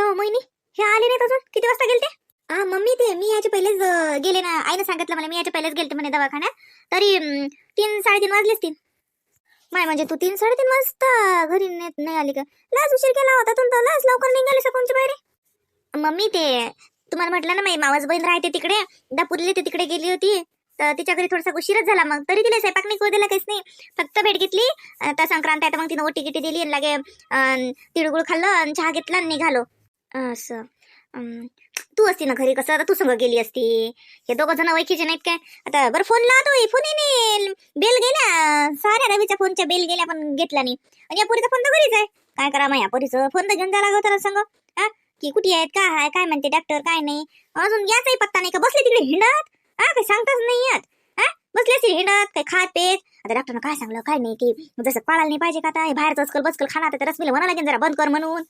का हो, मोहिनी? हे आले नाहीत अजून? किती वाजता गेलते? हा मम्मी ते मी याच्या पहिलेच अं, गेले ना. आईनं सांगितलं मला मी याच्या पहिलेच गेलते म्हणे दवाखान्यात. तरी अं, तीन साडेतीन वाजलेच तीन. माय म्हणजे तू तीन साडेतीन वाजता घरी नेत नाही आली का? लाज उशीर केला होता तुमचा लाज लवकर निघाली सकाळच्या बाहेर. मम्मी ते तुम्हाला म्हटलं ना माझी मावस बहीण राहते तिकडे दापुरली ते तिकडे गेली होती. तर तिच्या घरी थोडासा उशीरच झाला मग. तरी तिला स्वयंपाक नाही करू दिला काहीच नाही. फक्त भेट घेतली. आता संक्रांत आहे तर मग तिनं ओटी गिटी दिली आणि लागे अं, तिळगुळ खाल्लं आणि चहा घेतला आणि निघालो. असं. तू असती ना घरी कसं? आता तू संग गेली असती. हे दोघं जण ओळखीचे नाहीत काय? आता बरं फोन लावतो फोन नाही बेल गेल्या साऱ्या रवीच्या फोनच्या बेल गेल्या पण घेतला नाही. आणि या पोरीचा फोन तर घरीच आहे. काय करा मग या पोरीचं? फोन तर घेऊन जायला लागत संग. हा की कुठे आहेत? काय आहे? काय म्हणते डॉक्टर काय नाही? अजून याचाही पत्ता नाही का? बसले तिकडे हिंडत? हा काही सांगताच नाही यात हा बसले असतील हिंडत काही खात पेत आता डॉक्टरनं काय सांगलं? काय नाही की जसं पाळायला नाही पाहिजे का आता? हे बाहेरचं अचकल बसकल खाणार तर रसमीला म्हणा लागेल जरा. बंद कर म्हणून.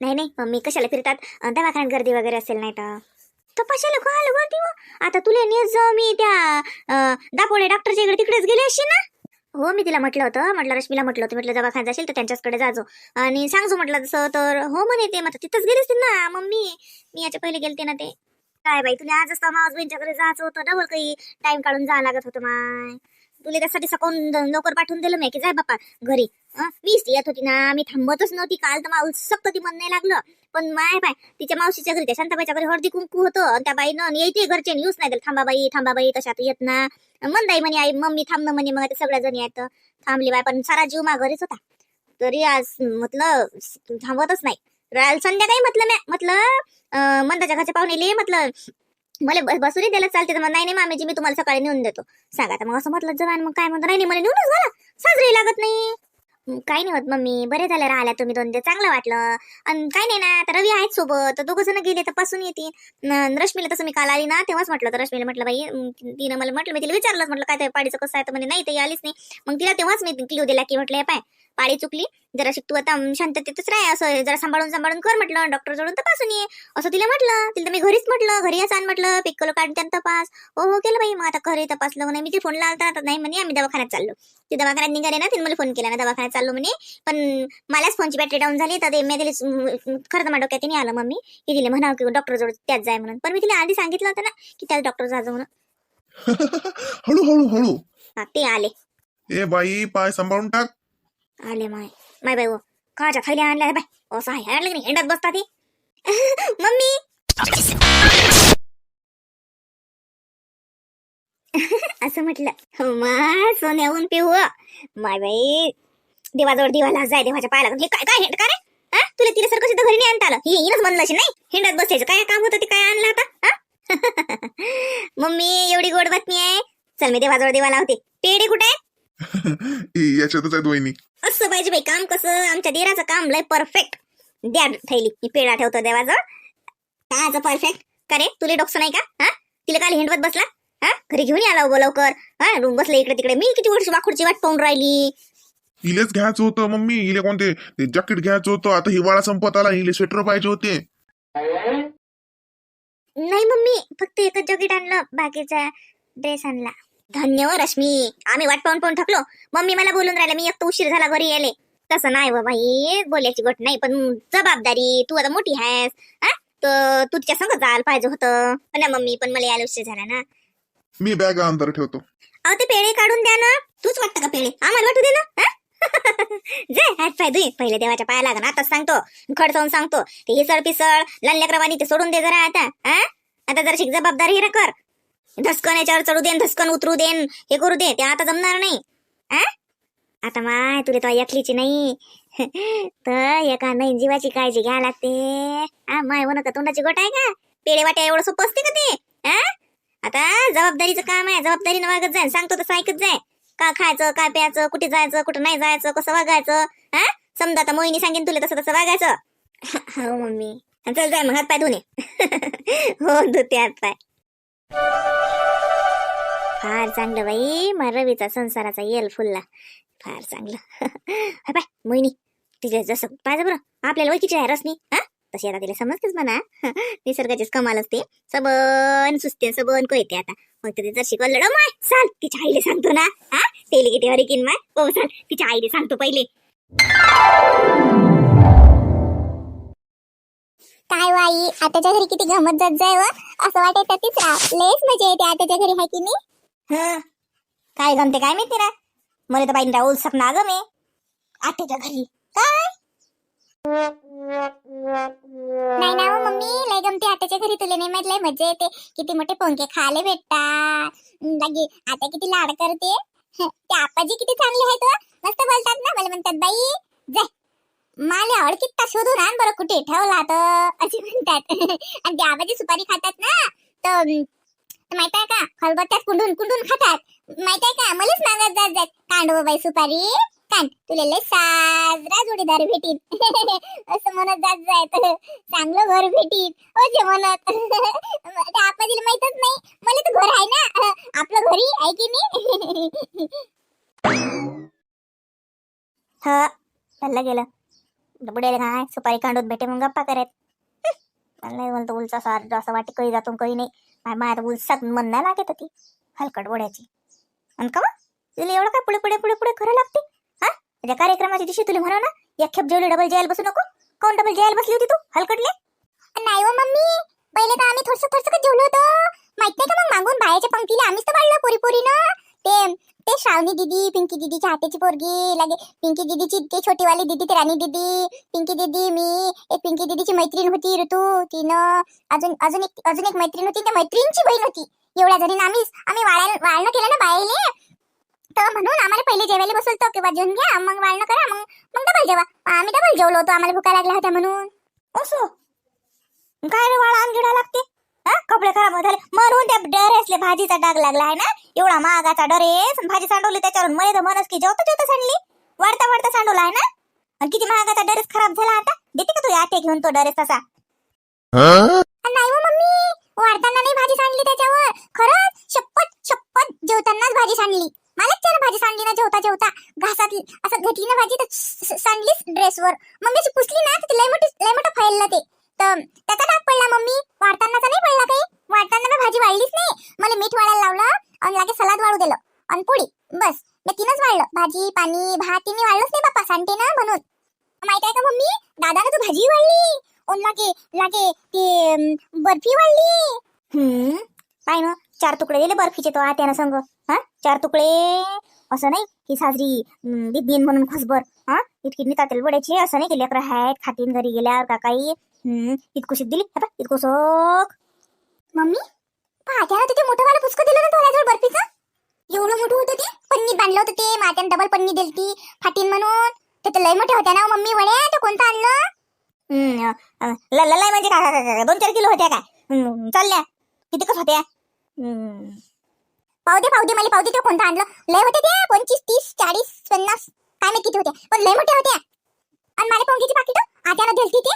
नाही नाही मम्मी कशाला फिरतात? अं, दवाखान्यात गर्दी वगैरे असेल नाही तर? तपासायला आलो गर्दी हो? आता तुला नेस जाऊ मी त्या दापोळे डॉक्टरच्या इकडे तिकडेच गेले अशी ना? हो मी तिला म्हटलं होतं म्हटलं रश्मीला म्हटलं होतं म्हटलं दवाखान्यात जाशील तर त्यांच्याचकडे जाजो आणि सांगजो म्हटलं तसं तर हो म्हणे ते मग तिथंच गेले असतील ना? मम्मी मी याच्या पहिले गेलते ना ते. काय बाई तुला आज असता मावस बहिणीच्याकडे जायचं होतं डबल काही टाइम काढून जावं लागत होतं माय. तुला त्यासाठी सकाळून लवकर पाठवून दिलं मी की जाय बापा घरी. वीस मीच येत होती ना मी थांबतच नव्हती काल तर मला सक्त ती मन नाही लागलं. पण माय बाय तिच्या मावशीच्या घरी त्या शांताबाईच्या घरी हळदी कुंकू होतं आणि त्या बाईनं येते घरचे येऊच नाही दिलं थांबा बाई थांबा बाई तशात येत ना. म्हणताय म्हणे आई मम्मी थांबणं म्हणे मग सगळ्या जणी आहेत. थांबली बाय पण सारा जीव मा घरीच होता. तरी आज म्हटलं थांबतच नाही. संध्याकाळी म्हटलं म्या म्हटलं अं, मंदाच्या घरच्या पाहुणेले म्हटलं मला ब- बसून द्यायला चालते तर मग नाही नाही मामेजी मी तुम्हाला सकाळी नेऊन देतो. सांगा तर मग असं म्हटलं जवान मग काय म्हणतो? नाही नाही मला नेऊनच घाला. साजरी लागत नाही. काही नाही होत मम्मी. बरे झालं राहिल्या तुम्ही दोन दिवस चांगलं वाटलं. आणि काही नाही ना आता रवी आहेत सोबत. दोघं जण गेले तर पासून येतील रश्मीला तसं मी काल आली ना तेव्हाच म्हटलं तर रश्मीला म्हटलं बाई तिनं मला म्हटलं मी तिला विचारलंच म्हटलं काय पाडीचं कसं आहे? तर म्हणे नाही ते आलीच नाही. मग तिला तेव्हाच मी क्ल्यू दिला की म्हटलं पाय पाळी चुकली. जरा शिक तू आता शांततेतच राह. असं जरा सांभाळून सांभाळून कर म्हटलं. डॉक्टर जोडून तपासून ये. असं तिला म्हटलं. तिला तर मी घरीच म्हटलं. घरी असं म्हटलं. पिक्कलो काढून त्यानं तपास. हो हो केलं बाई. मग आता घरी तपासलं. म्हणे मी ते फोन लावता तर नाही म्हणे आम्ही दवाखान्यात चाललो. ते दवाखान्यात निघाले ना तिने मला फोन केला. ना दवाखान्यात चाललो म्हणे. पण मलाच फोनची बॅटरी डाऊन झाली. तर ते मी दिली खरं तर डोक्यात नाही आलं मम्मी. की दिले म्हणा की डॉक्टर जवळ त्याच जाय म्हणून. पण मी तिला आधी सांगितलं होतं ना की त्याच डॉक्टर जायचं म्हणून. हळू हळू ते आले. ए बाई पाय सांभाळून टाक. आले माय माय बाई काच्या थैल्या आणल्या बाय. असं आहे आणलं की नाही? हेंडत बसता ती. मम्मी! असं म्हटलं. मा सोन्याहून पिऊ माय बाई देवाजवळ दिवाला जाय देवाच्या पायाला. हे काय काय हेंड का रे? हा? तुला तिला सारखं सुद्धा घरी नाही आणता आलं? हे हिनच म्हणलं नाही? हिंडत बसायचं. काय काम होतं ते काय आणलं आता? मम्मी एवढी गोड बातमी आहे. चल मी देवाजवळ देवाला होते पेढे कुठे याच्यातच आहेत वहिनी. असं पाहिजे बाई काम कसं? आमच्या दिराचं काम लय परफेक्ट द्या थैली. मी पेढा ठेवतो देवाजवळ. कायचं परफेक्ट का रे? तुला डोकसं नाही का? हा? तिला काल हिंडवत बसला? हा? घरी घेऊन या लवकर. लवकर हा? रूम बसले इकडे तिकडे. मी किती वर्ष वाखुडची वाट पाहून राहिली. इलेच घ्यायचं होतं मम्मी. इले कोणते? ते जॅकेट घ्यायचं होतं. आता हिवाळा संपत आला. इले स्वेटर पाहिजे होते. नाही मम्मी. फक्त एकच जॅकेट आणलं. बाकीचा ड्रेस आणला. धन्य हो रश्मी. आम्ही वाट पाहून पाहून थकलो. मम्मी मला बोलून राहिला मी एक उशीर झाला घरी यायले. तसं नाही हो बाई. बोलायची गोट नाही पण जबाबदारी. तू आता मोठी आहेस हा? तर तू तिच्या संग जायला पाहिजे होतं. पण ना मम्मी पण मला यायला उशीर झाला ना. मी बॅग अंतर ठेवतो. अहो ते पेढे काढून द्या ना. तूच वाटतं का पेढे? आम्हाला वाटू दे ना हा? काय फायदे पहिले देवाच्या पाया लागण आताच सांगतो. खडसावून सांगतो. ते हिसळ पिसळ लहान लेकरवानी ते सोडून दे जरा आता हा आता जरा शिक जबाबदारी हे कर. धसकन याच्यावर चढू देन धसकन उतरू देन हे करू दे ते आता जमणार नाही. आ? आता माय तुला तो एकलीची नाही. तर एका नाही जीवाची काळजी घ्या लागते. आ माय हो का तोंडाची गोट आहे का? पेढे वाट्या एवढं सोपं असते का ते? आ? आता जबाबदारीचं काम आहे जबाबदारीनं वागत जाय सांगतो तसं ऐकत जाय. का खायचं काय प्यायचं कुठे जायचं कुठं नाही जायचं कसं वागायचं? हा? समजा आता मोहिनी सांगेन तुला तसं तसं वागायचं. हो मम्मी. चल जाय मग हात पाय धुणे. हो धुते हात पाय. फार चांगलं बाई मग रवीचा संसाराचा येल फुलला. फार चांगलं. हा पाय मोहिनी. तिच्या जसं पाहिजे बरं. आपल्याला ओळखीची आहे रसनी हा? तशी आता तिला समजतेच म्हणा. निसर्गाचीच कमाल असते. सबन सुस्ते सबन कळते आता. मग तर तिचं शिकवलं माय चाल तिच्या आईले सांगतो ना. हा? तेली किती हरिकीन माय? हो चाल तिच्या आईले सांगतो पहिले. काय वाई आताच्या घरी किती गमत जात जाय व असं वाटत तीच लयच मजा येते आताच्या घरी हाय की नाही? हं. काय गमते काय माहिती ना मला तर बाईन राहुल सकना ग मी. आठवच्या घरी. काय? नाही ना हो मम्मी लय गमती आताच्या घरी तुला. नाही माहीत लय मजा येते. किती मोठे पोंके खायला भेटतात. लगे आता किती लाड करते. ते आपाजी किती चांगले आहेत हो. मस्त बोलतात ना मला म्हणतात बाई जाय माले आवडकीत शोधून आण बरं कुठे ठेवला तर असे म्हणतात. आणि ते आबाजी सुपारी खातात ना. तर माहीत आहे का? खलबत्त्यात कुंडून कुंडून खातात. माहीत आहे का? मलाच मागत जात जात कांड बाई सुपारी. कांड तुला लय साजरा जोडीदार भेटीन. असं म्हणत जात जायत चांगलं घर भेटीन. जे म्हणत. त्या आपल्याला माहितच नाही. मला तर घर आहे ना. आपलं घरी आहे की मी ह चाललं गेलं. बुड्याला काय? सुपारी कांडूत भेटे मग गप्पा करत. मला नाही बोलतो उलचा सार असं वाटे काही जातो काही नाही. माय माय उलसात मन नाही लागत होती. हलकट बोड्याची आणि का तुला एवढं काय पुढे पुढे पुढे पुढे खरं लागते? म्हणजे त्या कार्यक्रमाच्या दिवशी तुला म्हणा ना एक खेप जेवली डबल जेल बसू नको. कोण डबल जेल बसली होती तू? हलकटले? नाही हो मम्मी. पहिले तर आम्ही थोडस थोडस जेवलो होतो. माहीत नाही का मग मागून बाहेरच्या पंक्तीला आम्हीच तर वाढलो पुरी ना ते ते श्रावणी दिदी पिंकी दिदीच्या हाताची पोरगी लागे पिंकी दीदीची ते छोटीवाली दिदी ते राणी दीदी पिंकी दीदी मी एक पिंकी दीदीची मैत्रीण होती ऋतू तिनं अजून अजून एक अजून एक मैत्रीण होती त्या मैत्रिणीची बहीण होती. एवढ्या जरी आम्ही आम्ही वाळ वाळणं केलं ना बाईले तर म्हणून आम्हाला पहिले जेवायला बसवलं किंवा जेवून घ्या मग वाळणं करा मग मग डबल जेवा. आम्ही डबल जेवलो होतो आम्हाला भुका लागल्या होत्या म्हणून. असो? काय रे वाळा अंगिडा लागते हा? कपडे खराब झाले. म्हणून त्या डरेसले भाजीचा डाग लागला आहे ना? एवढा महागाचा डरेस. भाजी सांडवली त्याच्यावरून. मला तर मनस की जेवता जेवता सांडली वाढता वाढता सांडवला आहे ना? आणि किती महागाचा डरेस खराब झाला आता? देते का तू आटे घेऊन तो डरेस तसा? नाही हो मम्मी. वाढताना नाही भाजी सांडली त्याच्यावर. खरंच शपथ शपथ जेवतानाच भाजी सांडली. मलाच त्यानं भाजी सांडली ना जेवता जेवता. घासातली असं घेतली ना भाजी तर सांडलीच ड्रेसवर मम्मी अशी पुसली ना तर ते लय मोठी लय मोठं फैललं ते. तर त्याचा डाग पडला मम्मी. वाढतानाचा नाही पडला काही. वाढताना मी भाजी वाढलीच नाही. मला मीठ वाढायला लावलं आणि लागे सलाद वाढू दिलं. आणि पोळी बस. मी तीनच वाढलं. भाजी पाणी भात तिने वाढलंच नाही बाप्पा. सांडते ना म्हणून. माहीत आहे का मम्मी? दादानं तू भाजी वाढली. और लागे लागे ते बर्फी वाढली. हम्म. पाय ना चार तुकडे दिले बर्फीचे तो आत्यानं संग. हा? चार तुकडे? असं नाही की साजरी हम्म, दिदीन म्हणून खुसभर हा? इतकी नितातील वड्याची असं नाही की लेकरं आहेत खातीन घरी गेल्यावर काकाई काही हम्म, इतकुशीत दिली. हे पहा, इतकुसोक मम्मी पाहत्यानं तिथे मोठं वाला पुचकं दिलं ना थोड्याजवळ बर्फीचं? एवढं मोठं होतं ते? पन्नी बांधलं होतं ते मात्यानं डबल पन्नी दिलती फाटीन म्हणून. ते तर लय मोठे होत्या ना मम्मी वड्या ते कोणतं आणलं? हम्म, ल- ललाई म्हणजे काय दोन चार किलो होत्या काय? हम्म, चालल्या. किती कस होत्या? पाव पाहू दे पाहू दे मला पाहू दे तो कोणता आणलं? लय होते ते पंचवीस तीस चाळीस पन्नास काय माहिती किती होते पण लय मोठे होते आणि मला पोंगीची पाकिट आत्यानं दिलती ते.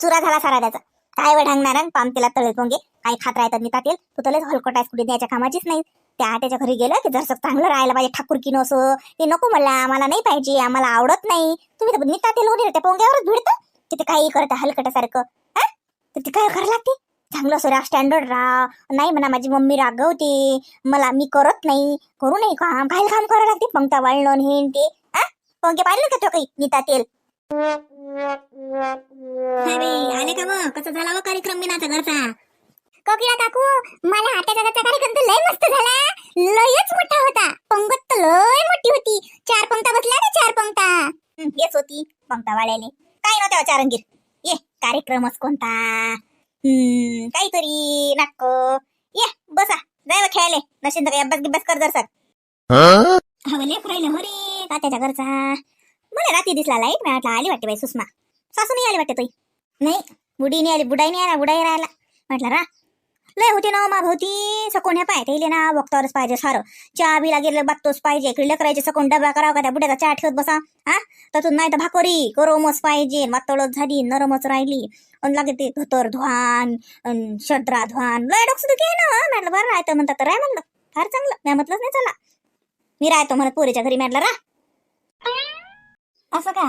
चुरा झाला सारा त्याचा. काय वढांगणार पामतेला तळे पोंगे. काय खात राहतात मी तातील तू तलेच हलकट कुठे द्यायच्या कामाचीच नाही. त्या आट्याच्या घरी गेलं की जर चांगलं राहायला पाहिजे. ठाकूर की नसो ते नको मला आम्हाला नाही पाहिजे आम्हाला आवडत नाही. तुम्ही तर तातील येईल होते त्या पोंग्यावरच भिडतं. तिथे काही करत हलकटासारखं हा तर ते काय करायला लागते? चांगलं असं राह स्टँडर्ड राह. नाही म्हणा माझी मम्मी रागवते. मला मी करत नाही. करू नाही काम. काय काम करायला लागते. पंक्ता वाळणं हे ते. हा पंखे पाहिले का तो काही? नीता तेल. आले का मग? कसा झाला कार्यक्रम मीनाचा घरचा? कोकिळा काकू मला आत्याच्या घरचा कार्यक्रम तर लय मस्त झाला. लयच मोठा होता. पंगत तर लय मोठी होती. चार पंक्ता बसल्या ना चार पंक्ता हं, येच होती. पंक्ता वाळ्याने काय नव्हत्या चारंगीर? ये कार्यक्रमच कोणता? काहीतरी नाटक. ये बसा. जाय व खेळाले तर काही अभ्यास गिब्यास कर जरसा. हवं लेख राहिले हो रे तात्याच्या घरचा. मला रात्री दिसला लाइट मी म्हटलं आली वाटते बाई सुषमा. सासू नाही आली वाटते तुई नाही बुडी नाही आली. बुडाई नाही आला. बुडाई राहिला. म्हटलं रा लय होते ना मा भोवती सकोण ह्या पाय त्याला ना वक्तावरच पाहिजे सारं. चहा बी लागेल बघतोच पाहिजे. इकडे लेकरायचे सकोण डबा करावा का त्या बुड्याचा? चहा ठेवत बसा. हा? त्यातून नाही तर भाकरी करोमच पाहिजे. वातळच झाली नरमच राहिली. आणि ते धोतर धुवान अन धुवान. लय डोकं सुद्धा घे ना म्हटलं बरं राहतं म्हणतात तर राय म्हणलं. फार चांगलं. मी म्हटलंच नाही चला. मी राहतो म्हणत पोरीच्या घरी म्हटलं रा. असं का?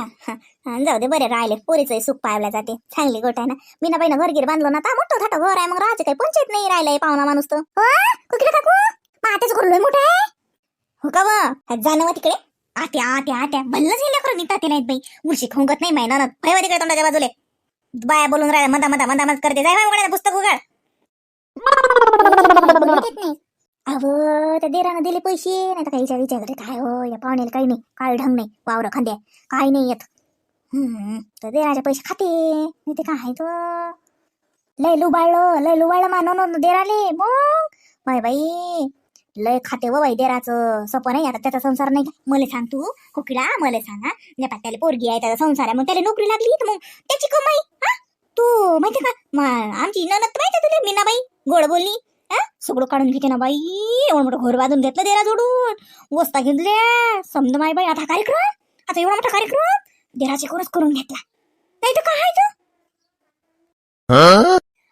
जाऊ दे बरे राहिले. पोरीचं सुख पावल्या जाते. चांगली गोट आहे ना. मी ना बाईनं घरगीर बांधलो ना आता मोठं थाटं घर आहे. मग राहायचं काही पंचायत नाही राहिलंय पाहुणा माणूस तर. हो? कोकिळा काकू? घर मोठं आहे. हो का व जाणं व तिकडे. आत्या आत्या आत्या. भल्लच हे लेकरं निघतात ते नाहीत बाई. उलशी खोंगत नाही माहिना ना भयवा तिकडे तोंडाच्या बाजूले. बाया बोलून राहिल्या मधा मधा मधा मध करते. जाय पुस्तक उघड. अहो त्या देरानं दिले पैसे नाही तर काही विचारले काय हो या पाहुण्याला काही नाही काय ढंग नाही वावर खांद्या काही नाही येत. तर देराचे पैसे खाते नाही ते काय तो? लय लुबाळलं लय लुबाळलं मानून देराले मग? बाय बाई लय खाते व बाई देराचं सोपं नाही आता त्याचा संसार नाही का? मला सांग तू कोकिळा मला सांग हा? नाही त्याला पोरगी आहे त्याचा संसार आहे मग त्याला नोकरी लागली तर मग त्याची कमाई हा? तू माहिती का? म- आमची ननद माहिती तुला मीनाबाई गोड बोलली. सगळं काढून घेते ना बाई. एवढं मोठं घर बांधून घेतलं देरा जोडून. वस्ता घेतल्या समज माय बाई आता कार्यक्रम? आता एवढा मोठा कार्यक्रम? देराचे कोरच करून घेतला. नाही तर काय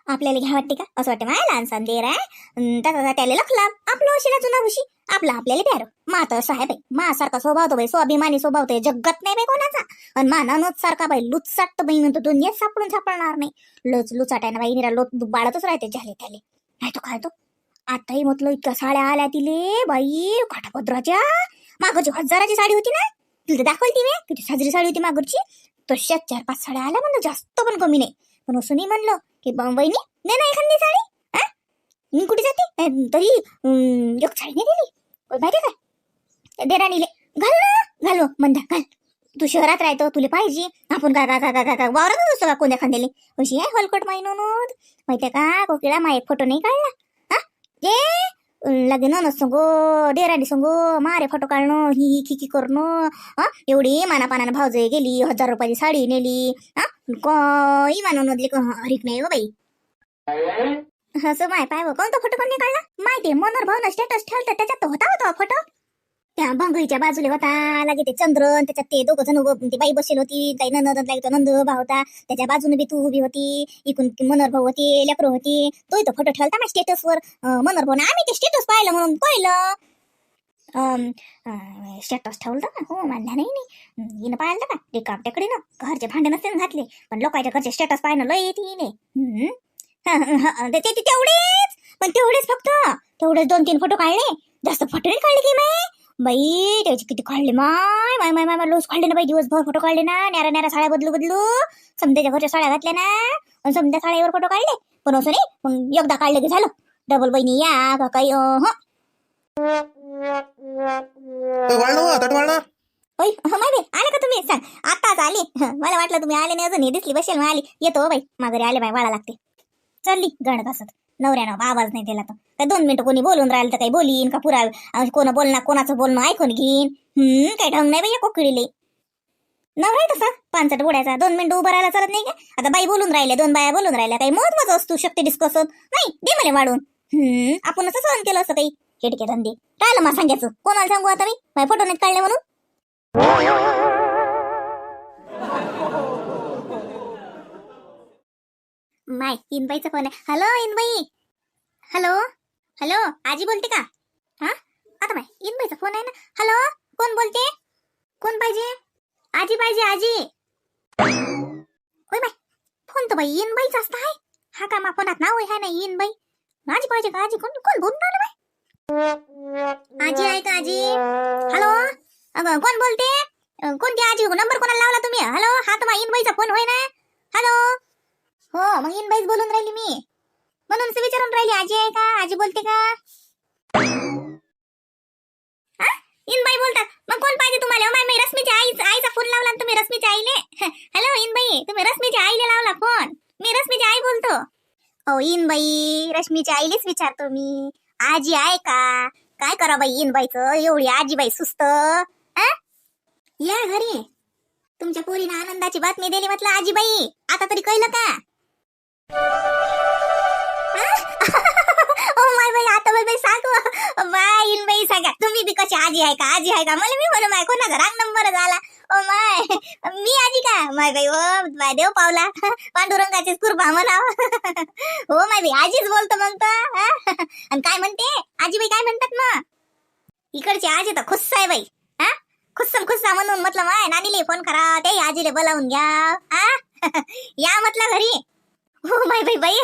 आपल्याला घ्या वाटते का? असं वाटतं माय लहानसा देर आहे. अन त्याचा त्याला लखला आपलं अशी चुना हुशी आपला आपल्याला प्यार. मा तर असं आहे. बाई मा सारखा स्वभाव तो बाई स्वाभिमानी स्वभाव तो जगत नाही बाई कोणाचा. आणि मानानच सारखा बाई लुचसाट बाई म्हणतो दुनियेत सापडून सापडणार नाही. लच लुचाट आहे ना बाई निरा लोच बाळतच राहते झाले त्याले. नाही तो काय तो? आताही म्हटलं इतक्या साड्या आल्या तिले बाई काठापत्राच्या मागची हजाराची साडी होती ना? तिला दाखवली मी. किती साजरी साडी होती मागची. तशाच चार पाच साड्या आल्या म्हणलं जास्त पण कमी नाही. पण असं नाही म्हणलं की बा- नाही दे ना एखादी साडी? हा मी कुठे जाते? तरी एक साडी नाही दिली. माहिती काय? देराणीले घाल ना. घाल मंदा घाल. तू शहरात राहतो तुला पाहिजे. आपण का काय काय काय काय वावरतच असतो का कोणत्या खांद्याले? अशी आहे हलकट माई नोंद माहितीये का? कोकिळा माय फोटो नाही काढला. हा? जे लगे ननद संगो डेराडी संगो मारे फोटो काढणं ही ही खिकी करणं. हा? एवढी मानापानानं भावजय गेली हजार रुपयाची साडी नेली. हा? काही मानून हरिक नाही हो बाई. असं माय पाय कोणता फोटो पण नाही काढला? माहिती मनोहर भाऊ स्टेटस ठेवलं त्याच्यात होता होता फोटो त्या बंगईच्या बाजूला होता लागे ते चंद्रन त्याच्यात ते दोघं जण उभं- ती बाई बसेल होती काही नंद लागतो नंद भाऊ होता त्याच्या बाजूने बी तू उभी होती इकून मनोहर भाऊ होती लेकर होती तोही इथं फोटो ठेवला माझ्या स्टेटसवर मनोहर भाऊ आम्ही ते स्टेटस पाहिलं म्हणून पाहिलं. स्टेटस ठेवलं ना हो मानल्या नाही नाही. हिनं पाहिलं का? ते कापट्याकडे ना घरचे भांडे नसते ना घातले पण लोकांच्या घरचे स्टेटस पाहिलं लय येते हिने. हा, हा, हा, ते तेवढेच पण तेवढेच फक्त तेवढेच दोन तीन फोटो काढले. जास्त फोटो नाही काढले की मी बाई त्याचे किती काढले माय माय माय माय माय लोस काढले ना बाई दिवसभर फोटो काढले ना न्यारा न्यारा साड्या बदलू बदलू. समध्याच्या घरच्या साड्या घातल्या ना आणि समध्या साड्यावर फोटो काढले. पण असं नाही मग एकदा काढले की झालं. डबल बहिणी या का काही हं. माय आले का तुम्ही? सांग. आताच आले. मला वाटलं तुम्ही आले नाही अजून दिसली बसेल मग आली. येतो हो बाई माघारी आले बाई वाळा लागते. चालली गण कसत नवऱ्यानं आवाज नाही दिला तर. काय दोन मिनिटं कोणी बोलून राहिलं तर काही बोलीन का पुरा कोण बोलणार कोणाचं बोलणं ऐकून घेईन? हम्म काय ढंग नाही बाई कोकिळीले. नवरा आहे तसा पानसट बोडायचा. दोन मिनिटं उभं राहायला चालत नाही का? आता बाई बोलून राहिल्या दोन बाया बोलून राहिल्या. काही महत्वाचं असतो शक्ती होत. नाही दे मला वाढून. हम्म आपण असं सहन केलं असं काही. हेडके धंदे. राहिलं मला सांगायचं. कोणाला सांगू आता मी? माझ्या फोटो नाहीत काढले म्हणून? माय इनबाईचा फोन आहे. हॅलो इनबाई. हॅलो हॅलो आजी बोलते का? हा? आता माय इनबाईचा फोन आहे ना? हॅलो कोण बोलते? कोण पाहिजे? आजी पाहिजे आजी. होय बाय फोन तर बाई इनबाईचा असता आहे हा का मा फोनात नाव आहे ना इनबाई. माझी पाहिजे का आजी? कोण कोण बोलून राहिलं बाई आजी आहे का आजी? हॅलो अगं कोण बोलते? कोणती आजी? नंबर कोणाला लावला तुम्ही? हॅलो हा तर मा इनबाईचा फोन होय ना? हॅलो हो मग इनबाईच बोलून राहिली मी. म्हणून विचारून राहिली आजी आहे का? आजी बोलते का? हा? इनबाई बोलतात मग कोण पाहिजे तुम्हाला? माय मी रश्मीच्या आई आईचा फोन लावला तुम्ही रश्मीच्या आईले? हॅलो इनबाई तुम्ही रश्मीच्या आईले लावला फोन? मी रश्मीची आई बोलतो. ओ इनबाई रश्मीच्या आईलेच विचारतो मी. आजी आहे का? काय करा बाई इनबाईचं एवढी आजीबाई सुस्त. आ? या घरी. तुमच्या पोरीनं आनंदाची बातमी दिली म्हटलं आजीबाई. आता तरी कळलं का? Oh बाई सांगा. तुम्ही बी कशी आजी आहे का? आजी आहे का? मला मी म्हणू माय कोणाचा रांग नंबर झाला? ओ माय मी आजी का? माय बाई ओ माय देव पावला. पांडुरंगाचीच कृपा म्हणा हो माय बाई आजीच बोलतो मग तर आणि काय म्हणते? आजी बाई काय म्हणतात मग? इकडची आजी तर खुस्स आहे बाई. हा? खुस्सम खुस्सा म्हणून म्हटलं माय नानीले फोन करा ते आजीले बोलावून घ्या. या म्हटलं घरी. हो माय बाई बाई.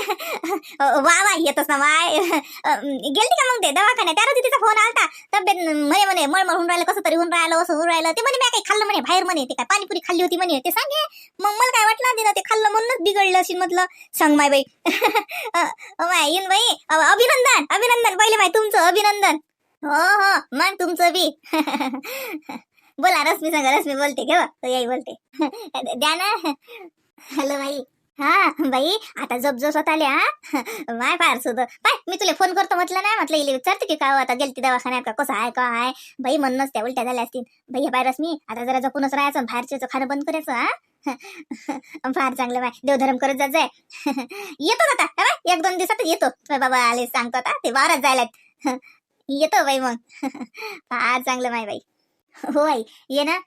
वा वा येतच ना माय. गेलती का मग ते दवाखान्यात? त्या रोजी तिचा फोन आलता. तब्येत म्हणे म्हणे मळमळ होऊन राहिलं कसं तरी होऊन राहिलं असं होऊन राहिलं. ते म्हणे मी काही खाल्लं म्हणे बाहेर म्हणे. ते काय पाणीपुरी खाल्ली होती म्हणे. ते सांगे मग मला काय वाटलं तिनं ते खाल्लं म्हणूनच बिघडलं अशी म्हटलं. सांग माय बाई. माय येईन बाई. अभिनंदन अभिनंदन. पहिले माय तुमचं अभिनंदन. हो हो मग तुमचं बी. बोला रश्मी सांगा रश्मी बोलते घेवा याई बोलते. द्या ना. हॅलो बाई हा बाई आता जप जसत आले हा? माय फार सुद्धा पाय मी तुला फोन करतो म्हटलं नाही म्हटलं इले विचारते की का आता गेलती दवाखान्यात का कसं आहे का आहे? बाई म्हणूनच त्या उलट्या झाल्या असतील. बाई हे मी आता जरा जपूनच राहायचं बाहेरचं खाणं बंद करायचं हा? फार चांगलं बाय. देवधर्म करत जात जाय. येतो आता बाय, एक दोन दिवसात येतो. बाबा आले सांगतो आता ते वावरात जायला येतो बाई मग. फार चांगलं माय बाई. हो आई ये ना.